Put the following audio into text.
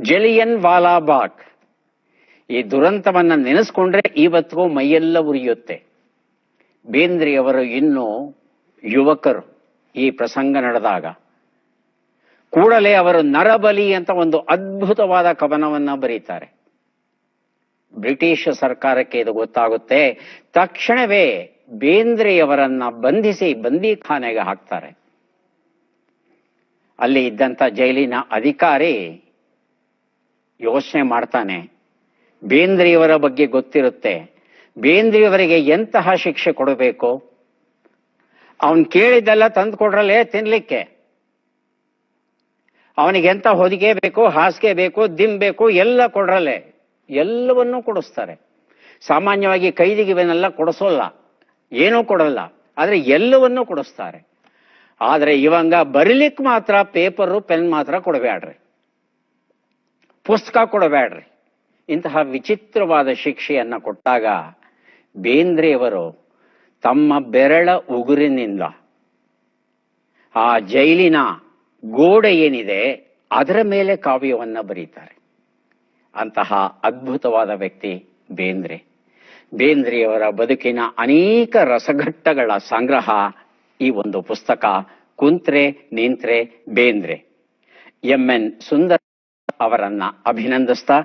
ಜಲಿಯನ್ ವಾಲಾಬಾಗ್ ಈ ದುರಂತವನ್ನು ನೆನೆಸ್ಕೊಂಡ್ರೆ ಇವತ್ತಿಗೂ ಮೈಯೆಲ್ಲ ಉರಿಯುತ್ತೆ. ಬೇಂದ್ರೆಯವರು ಇನ್ನೂ ಯುವಕರು ಈ ಪ್ರಸಂಗ ನಡೆದಾಗ. ಕೂಡಲೇ ಅವರು ನರಬಲಿ ಅಂತ ಒಂದು ಅದ್ಭುತವಾದ ಕವನವನ್ನ ಬರೀತಾರೆ. ಬ್ರಿಟಿಷ್ ಸರ್ಕಾರಕ್ಕೆ ಇದು ಗೊತ್ತಾಗುತ್ತೆ. ತಕ್ಷಣವೇ ಬೇಂದ್ರೆಯವರನ್ನ ಬಂಧಿಸಿ ಬಂದಿಖಾನೆಗೆ ಹಾಕ್ತಾರೆ. ಅಲ್ಲಿ ಇದ್ದಂತ ಜೈಲಿನ ಅಧಿಕಾರಿ ಯೋಚನೆ ಮಾಡ್ತಾನೆ. ಬೇಂದ್ರೆಯವರ ಬಗ್ಗೆ ಗೊತ್ತಿರುತ್ತೆ. ಬೇಂದ್ರಿಯವರಿಗೆ ಎಂತಹ ಶಿಕ್ಷೆ ಕೊಡಬೇಕು? ಅವನ್ ಕೇಳಿದ್ದೆಲ್ಲ ತಂದು ಕೊಡ್ರಲ್ಲೇ ತಿನ್ಲಿಕ್ಕೆ. ಅವನಿಗೆ ಎಂತ ಹೊದಿಗೆ ಬೇಕು, ಹಾಸಿಗೆ ಬೇಕು ದಿಮ್ ಬೇಕು, ಎಲ್ಲ ಕೊಡ್ರಲ್ಲೇ. ಎಲ್ಲವನ್ನೂ ಕೊಡಿಸ್ತಾರೆ. ಸಾಮಾನ್ಯವಾಗಿ ಕೈದಿಗೆ ಇವನ್ನೆಲ್ಲ ಕೊಡಿಸೋಲ್ಲ. ಏನೂ ಕೊಡಲ್ಲ. ಆದರೆ ಎಲ್ಲವನ್ನೂ ಕೊಡಿಸ್ತಾರೆ. ಆದರೆ ಇವಂಗ ಬರಿಲಿಕ್ಕೆ ಮಾತ್ರ, ಪೇಪರು, ಪೆನ್ ಮಾತ್ರ ಕೊಡಬೇಡ್ರಿ ಪುಸ್ತಕ ಕೊಡಬೇಡ್ರಿ. ಇಂತಹ ವಿಚಿತ್ರವಾದ ಶಿಕ್ಷೆಯನ್ನ ಕೊಟ್ಟಾಗ ಬೇಂದ್ರೆಯವರು ತಮ್ಮ ಬೆರಳ ಉಗುರಿನಿಂದ ಆ ಜೈಲಿನ ಗೋಡೆ ಏನಿದೆ ಅದರ ಮೇಲೆ ಕಾವ್ಯವನ್ನ ಬರೀತಾರೆ. ಅಂತಹ ಅದ್ಭುತವಾದ ವ್ಯಕ್ತಿ ಬೇಂದ್ರೆ. ಬೇಂದ್ರೆಯವರ ಬದುಕಿನ ಅನೇಕ ರಸಘಟ್ಟಗಳ ಸಂಗ್ರಹ ಈ ಒಂದು ಪುಸ್ತಕ ಕುಂತ್ರೆ ನಿಂತ್ರೆ ಬೇಂದ್ರೆ. ಎಂ ಎನ್ ಸುಂದರ್ ಅವರನ್ನ ಅಭಿನಂದಿಸ್ತಾ